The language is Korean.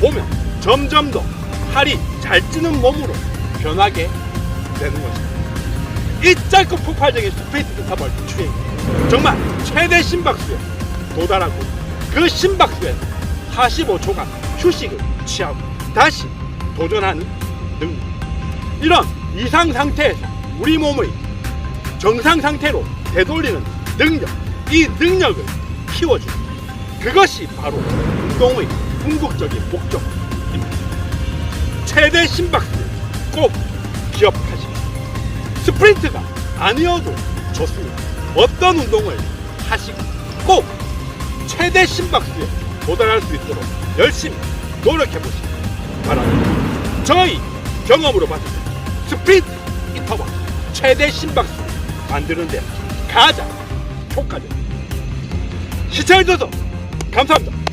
보면 점점 더 살이 잘 찌는 몸으로 변하게 되는 것입니다. 이 짧고 폭발적인 스프린트 인터벌 트레이닝 정말 최대 심박수에 도달하고 그 심박수에서 45초간 휴식을 취하고 다시 도전하는 능력 이런 이상 상태에서 우리 몸의 정상 상태로 되돌리는 능력 이 능력을 키워주는 그것이 바로 운동의 궁극적인 목적입니다 최대 심박수를 꼭 기억하시고 스프린트가 아니어도 좋습니다. 어떤 운동을 하시고 꼭 최대 심박수에 도달할 수 있도록 열심히 노력해 보시기 바랍니다. 저희 경험으로 봤을 때 스프린트 인터벌 최대 심박수 만드는데 가장 효과적입니다. 시청해주셔서 감사합니다.